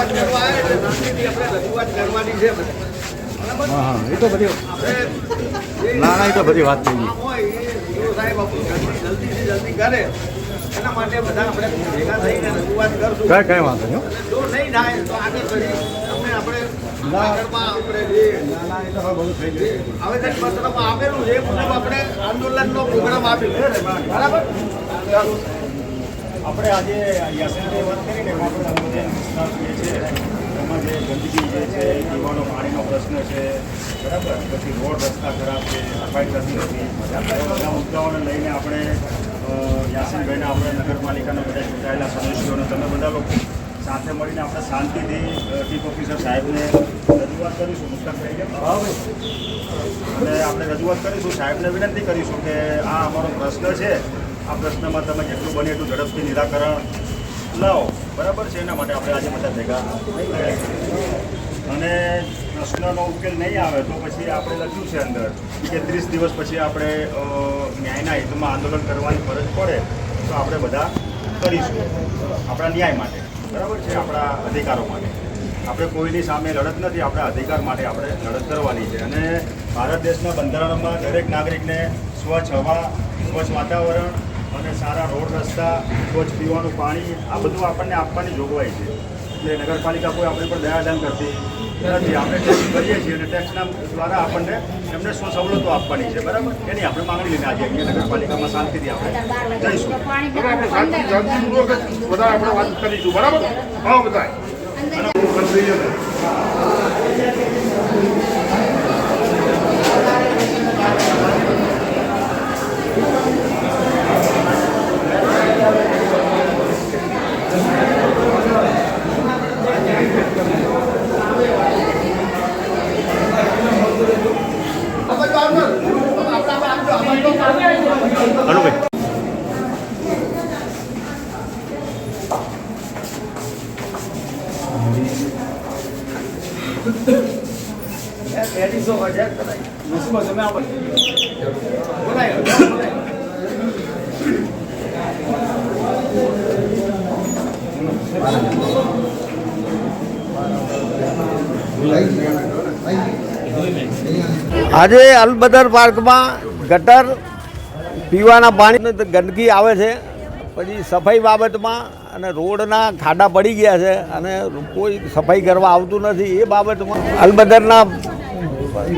રજૂઆત કરવા આવે એટલે શાંતિથી આપણે રજૂઆત કરવાની છે હા હા એ તો બધી ના ના એ તો બધી વાત થઈ ગઈ. કામ હોય એ ડીઓ સાહેબ આપણું જલ્દી જલ્દીથી જલ્દી કરે. એના માટે બધા આપણે ભેગા થઈને રજૂઆત કરશું. કઈ કઈ વાંધો નહીં. જો નહીં થાય તો આગળ કરી આપણે આપણે આવેદન પત્રમાં આપેલું છે. મુજબ આપણે આંદોલનનો પ્રોગ્રામ આપ્યો બરાબર? આપણે આજે યાસીનભાઈ વાત કરીને એમાં જે છે, એમાં જે ગંદકી જે છે, પીવાનો પાણીનો પ્રશ્ન છે, બરાબર? પછી રોડ રસ્તા ખરાબ છે, સફાઈ થતી નથી. બધા મુદ્દાઓને લઈને આપણે યાસીનભાઈને આપણે નગરપાલિકાના બધા ચૂંટાયેલા સદસ્યોને તમે બધા લોકો સાથે મળીને આપણે શાંતિથી ચીફ ઓફિસર સાહેબને રજૂઆત કરીશું. મુસ્તકભાઈ કેમ? અને આપણે રજૂઆત કરીશું. સાહેબને વિનંતી કરીશું કે આ અમારો પ્રશ્ન છે. આ પ્રશ્નમાં તમે જેટલું બને એટલું ઝડપથી નિરાકરણ લાવો. બરાબર છે? એના માટે આપણે આજે બધા ભેગા અને પ્રશ્નનો ઉકેલ નહીં આવે તો પછી આપણે લખ્યું છે અંદર કે ત્રીસ દિવસ પછી આપણે ન્યાયના હિતમાં આંદોલન કરવાની ફરજ પડે તો આપણે બધા કરીશું. આપણા ન્યાય માટે. બરાબર છે? આપણા અધિકારો માટે. આપણે કોઈની સામે લડત નથી, આપણા અધિકાર માટે આપણે લડત કરવાની છે. અને ભારત દેશના બંધારણમાં દરેક નાગરિકને સ્વચ્છ હવા, સ્વચ્છ વાતાવરણ અને સારા રોડ રસ્તા સ્વચ્છ પીવાનું પાણી આ બધું આપણને આપવાની જોગવાઈ છે. એટલે નગરપાલિકા કોઈ આપણી પર દયાદાન કરતી નથી. આપણે ટેક્સ કરીએ છીએ અને ટેક્સના દ્વારા આપણને એમને શું સવલતો આપવાની છે બરાબર? એની આપણે માંગણી લઈને આજે અહીંયા નગરપાલિકામાં શાંતિથી આપણે જઈશું. આપણે શાંતિ શાંતિપૂર્વક બધા આપણે વાત કરીશું બરાબર? હા બધા અનુભાઈ આજે અલબદર પાર્કમાં ગટર પીવાના પાણીની ગંદકી આવે છે. પછી સફાઈ બાબતમાં અને રોડના ખાડા પડી ગયા છે અને કોઈ સફાઈ કરવા આવતું નથી. એ બાબતમાં અલબદરના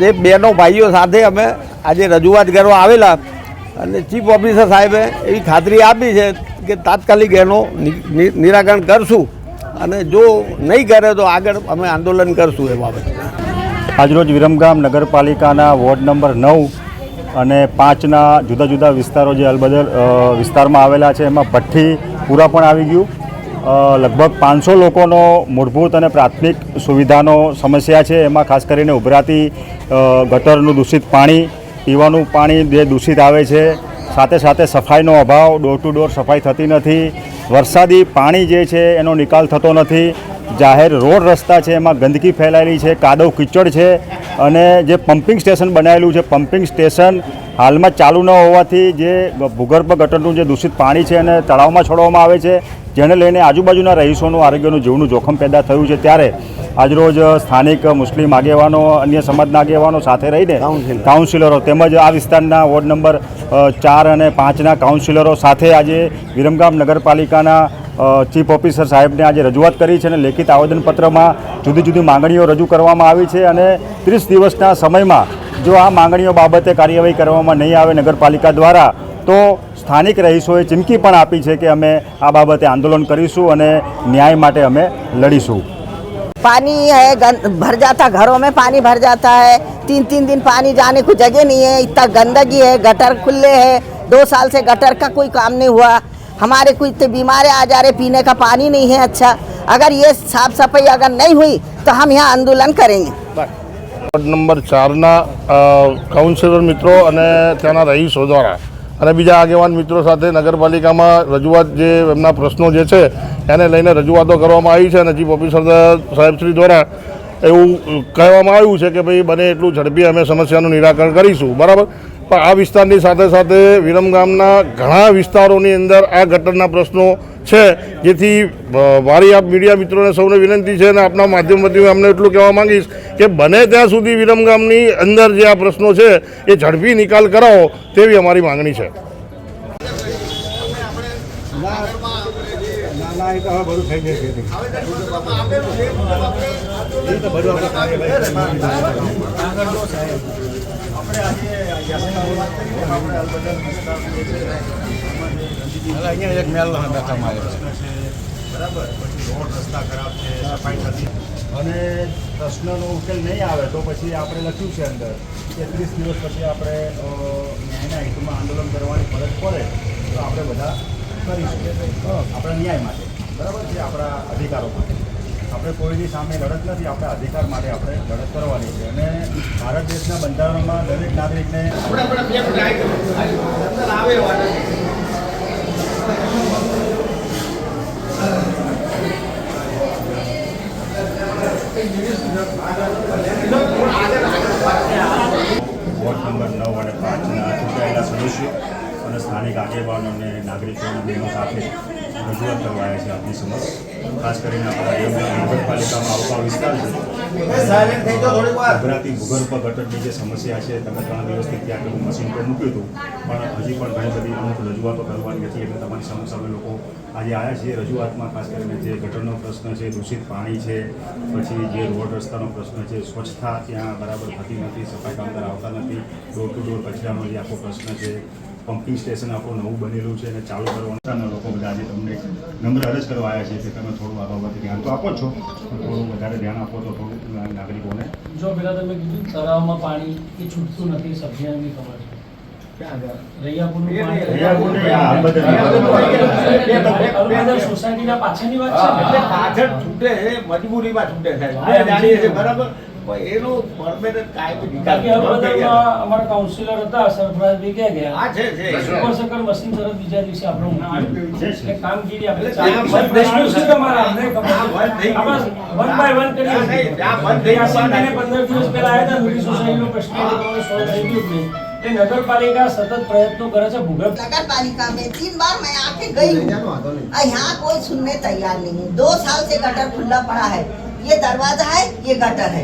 જે બહેનો ભાઈઓ સાથે અમે આજે રજૂઆત કરવા આવેલા અને ચીફ ઓફિસર સાહેબે એવી ખાતરી આપી છે કે તાત્કાલિક એનો નિરાકરણ કરશું અને જો નહીં કરે તો આગળ અમે આંદોલન કરશું એ બાબતે આજરોજ વિરમગામ નગરપાલિકાના વોર્ડ નંબર નવ અને પાંચના જુદા જુદા વિસ્તારો જે અલબદલ વિસ્તારમાં આવેલા છે, એમાં ભઠ્ઠી પૂરા પણ આવી ગયું. લગભગ પાંચસો લોકોનો મૂળભૂત અને પ્રાથમિક સુવિધાનો સમસ્યા છે. એમાં ખાસ કરીને ઉભરાતી ગટરનું દૂષિત પાણી, પીવાનું પાણી જે દૂષિત આવે છે, સાથે સાથે સફાઈનો અભાવ, ડોર ટુ ડોર સફાઈ થતી નથી, વરસાદી પાણી જે છે એનો નિકાલ થતો નથી, જાહેર રોડ રસ્તા છે, એમાં ગંદકી ફેલાયેલી છે, કાદવ કીચડ છે અને જે પમ્પિંગ સ્ટેશન બનાવેલું છે પમ્પિંગ સ્ટેશન હાલમાં ચાલુ ન હોવાથી જે ભૂગર્ભ ગટરનું જે દૂષિત પાણી છે અને તળાવમાં છોડવામાં આવે છે જેને લઈને આજુબાજુના રહીશોનું આરોગ્યનું જીવનું જોખમ પેદા થયું છે. ત્યારે આજરોજ સ્થાનિક મુસ્લિમ આગેવાનો અન્ય સમાજના આગેવાનો સાથે રહીને કાઉન્સિલરો તેમજ આ વિસ્તારના વોર્ડ નંબર ચાર અને પાંચના કાઉન્સિલરો સાથે આજે વિરમગામ નગરપાલિકાના ચીફ ઓફિસર સાહેબને આજે રજૂઆત કરી છે અને લેખિત આવેદનપત્રમાં જુદી જુદી માંગણીઓ રજૂ કરવામાં આવી છે અને ત્રીસ દિવસના સમયમાં જો આ માંગણીઓ બાબતે કાર્યવાહી કરવામાં નહીં આવે નગરપાલિકા દ્વારા તો સ્થાનિક રહીશોએ ચીમકી પણ આપી છે કે અમે આ બાબતે આંદોલન કરીશું અને ન્યાય માટે અમે લડીશું पानी है गंद भर जाता घरों में पानी भर जाता है तीन तीन दिन पानी जाने को जगह नहीं है इतना गंदगी है गटर खुले है दो साल से गटर का कोई काम नहीं हुआ हमारे कोई इतने बीमारे आ जा रहे पीने का पानी नहीं है अच्छा अगर ये साफ सफाई अगर नहीं हुई तो हम यहाँ आंदोलन करेंगे વોર્ડ નંબર ચારના અ, કાઉન્સિલર મિત્રો અને ત્યાંના રહીશો દ્વારા અને બીજા આગેવાન મિત્રો સાથે નગરપાલિકામાં રજૂઆત જે એમના પ્રશ્નો જે છે એને લઈને રજૂઆતો કરવામાં આવી છે અને ચીફ ઓફિસર સાહેબશ્રી દ્વારા એવું કહેવામાં આવ્યું છે કે ભાઈ બને એટલું ઝડપી અમે સમસ્યાનું નિરાકરણ કરીશું બરાબર પણ આ વિસ્તારની સાથે સાથે વિરમગામના ઘણા વિસ્તારોની અંદર આ ગટરના પ્રશ્નો છે, જેથી મારી આપ મીડિયા મિત્રોને સૌને વિનંતી છે અને આપના માધ્યમથી હું અમને એટલું કહેવા માંગીશ કે બને ત્યાં સુધી વિરમગામની અંદર જે આ પ્રશ્નો છે, એ ઝડપી નિકાલ કરાવો તેવી અમારી માંગણી છે. આપણે આજે કરી એક મેલ બેઠા પ્રશ્ન છે. બરાબર? પછી રોડ રસ્તા ખરાબ છે સફાઈ નથી. અને પ્રશ્નનો ઉકેલ નહીં આવે તો પછી આપણે લખ્યું છે અંદર કે ત્રીસ દિવસ પછી આપણે ન્યાયના હિતમાં આંદોલન કરવાની ફરજ પડે તો આપણે બધા કરીશું આપણા ન્યાય માટે. બરાબર છે આપણા અધિકારો માટે. આપણે કોઈની સામે લડત નથી આપણે અધિકાર માટે આપણે લડત કરવાની છે. અને ભારત દેશના બંધારણમાં દરેક નાગરિકને. વોર્ડ નંબર નવ અને પાંચના ચૂંટાયેલા સદસ્યો અને સ્થાનિક આગેવાનો અને નાગરિકોની બહેનો સાથે રજૂઆત કરવા છે આપની સમક્ષ. ખાસ કરીને આપણા નગરપાલિકામાં આવતા વિસ્તાર છે ગભરાતી ભૂગર્ભ ગટરની જે સમસ્યા છે તમે ત્રણ દિવસથી ત્યાં આગળ મશીન પર મૂક્યું હતું. પણ હજી પણ ઘણી બધી અમુક રજૂઆતો કરવાની હતી એટલે તમારી અમે લોકો આજે આવ્યા છે. રજૂઆતમાં ખાસ કરીને જે ગટરનો પ્રશ્ન છે દૂષિત પાણી છે પછી જે રોડ રસ્તાનો પ્રશ્ન છે સ્વચ્છતા ત્યાં બરાબર થતી નથી સફાઈ કામદાર આવતા નથી. ડોર ટુ ડોર કચરાનો જે આખો પ્રશ્ન છે પમ્પિંગ સ્ટેશન આપણું નવું બનેલું છે અને ચાલુ કરવાના લોકો બધા આજે તમને નમ્ર અરજ કરવા આવ્યા છે કે તમે થોડું આ બાબતે ધ્યાન તો આપો છો. થોડું વધારે ધ્યાન આપો તો થોડું નાગરિકોને. જો પેલા તમે કીધું તળાવમાં પાણી એ છૂટતું નથી સબ્જીને ખબર છે. સોસાયટીના પાછળની વાત છે પાછળ છૂટે છે મજબૂરીમાં છૂટે એમ. બરાબર? એનો પરમેનન્ટ કાયમી નિકાલ બાકી ન કરીએ. હળવદરમાં અમારા કાઉન્સિલર હતા સરફરાજભાઈ ક્યાં ગયા હા છે છે સુપર સકર મશીન તરત બીજા દિવસે આપણે મૂક્યું. છે, છે. એટલે કામગીરી આપણે એટલે ત્યાં ચાલુ બંધ થઈ ગયું છે છે. તમારા અમને ખબર ત્યાં બંધ થઈ છે. ગયું આપણે વન બાય વન કરીએ ત્યાં નહીં, ત્યાં બંધ થઈ ગયું. યાસીનભાઈને પંદર દિવસ પહેલા આવ્યા હતા નવી સોસાયટીનો પ્રશ્ન એ લોકોને solve થઈ ગયું જ નહીં. એટલે નગરપાલિકા સતત પ્રયત્નો કરે છે ભૂગર્ભ नगर पालिका में तीन बार मैं आके गई हूँ और यहाँ कोई सुनने तैयार नहीं है दो साल से गटर खुला पड़ा है ये दरवाजा है ये गटर है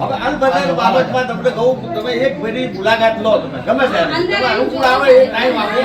આપણે સાહેબ બાબતમાં તમને કહું તમે એક ફેરી મુલાકાત લો તમે. ગમે ત્યારે. અનુકૂળ આવે એ ટાઈમ આવે